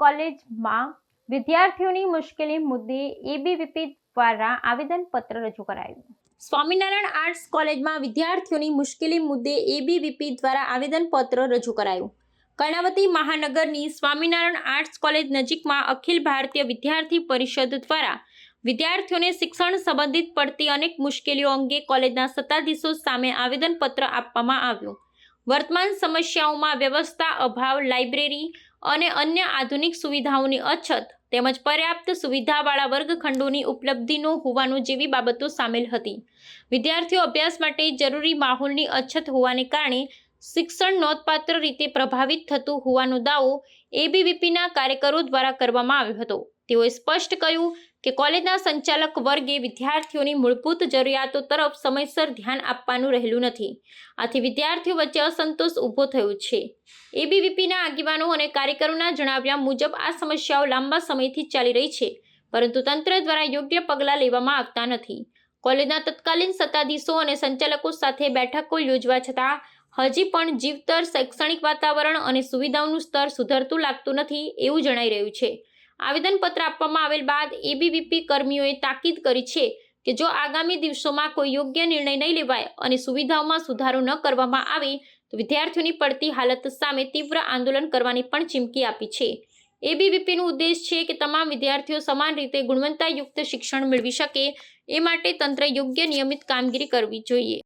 કોલેજમાં વિદ્યાર્થીઓની મુશ્કેલી મુદ્દે એબીવીપી દ્વારા આવેદનપત્ર રજૂ કરાયું. સ્વામિનારાયણ આર્ટ્સ કોલેજમાં વિદ્યાર્થીઓની મુશ્કેલી મુદ્દે એબીવીપી દ્વારા આવેદનપત્ર રજૂ કરાયું. કર્ણાવતી મહાનગરની સ્વામિનારાયણ આર્ટ્સ કોલેજ નજીકમાં અખિલ ભારતીય વિદ્યાર્થી પરિષદ દ્વારા વિદ્યાર્થીઓને શિક્ષણ સંબંધિત પડતી અનેક મુશ્કેલીઓ અંગે કોલેજના સત્તાધીશો સામે આવેદનપત્ર આપવામાં આવ્યું. વર્તમાન સમસ્યાઓમાં વ્યવસ્થા, અભાવ, લાઇબ્રેરી અને અન્ય આધુનિક સુવિધાઓની અછત તેમજ પર્યાપ્ત સુવિધાવાળા વર્ગખંડોની ઉપલબ્ધિનું હોવાનું જેવી બાબતો સામેલ હતી. વિદ્યાર્થીઓ અભ્યાસ માટે જરૂરી માહોલની અછત હોવાને કારણે શિક્ષણ નોંધપાત્ર રીતે પ્રભાવિત થતું હોવાનો દાવો એબીવીપીના કાર્યકરો દ્વારા કરવામાં આવ્યો હતો. તેઓએ સ્પષ્ટ કહ્યું કે કોલેજના સંચાલક વર્ગે વિદ્યાર્થીઓની મૂળભૂત જરૂરિયાતો તરફ સમયસર ધ્યાન આપવાનું રહેલું નથી. આથી વિદ્યાર્થીઓ વચ્ચે અસંતોષ ઊભો થયો છે. એબીવીપીના આગેવાનો અને કાર્યકરોના જણાવ્યા મુજબ આ સમસ્યાઓ લાંબા સમયથી ચાલી રહી છે, પરંતુ તંત્ર દ્વારા યોગ્ય પગલાં લેવામાં આવતા નથી. કોલેજના તત્કાલીન સત્તાધીશો અને સંચાલકો સાથે બેઠકો યોજવા છતાં હજી પણ જીવતર શૈક્ષણિક વાતાવરણ અને સુવિધાઓનું સ્તર સુધરતું લાગતું નથી એવું જણાઈ રહ્યું છે. આવેદનપત્ર આપવામાં આવેલ બાદ એબીવીપી કર્મીઓએ તાકીદ કરી છે કે જો આગામી દિવસોમાં કોઈ યોગ્ય નિર્ણય નહીં લેવાય અને સુવિધાઓમાં સુધારો ન કરવામાં આવે, તો વિદ્યાર્થીઓની પડતી હાલત સામે તીવ્ર આંદોલન કરવાની પણ ચીમકી આપી છે. એબીવીપીનો ઉદ્દેશ છે કે તમામ વિદ્યાર્થીઓ સમાન રીતે ગુણવત્તાયુક્ત શિક્ષણ મેળવી શકે, એ માટે તંત્ર યોગ્ય નિયમિત કામગીરી કરવી જોઈએ.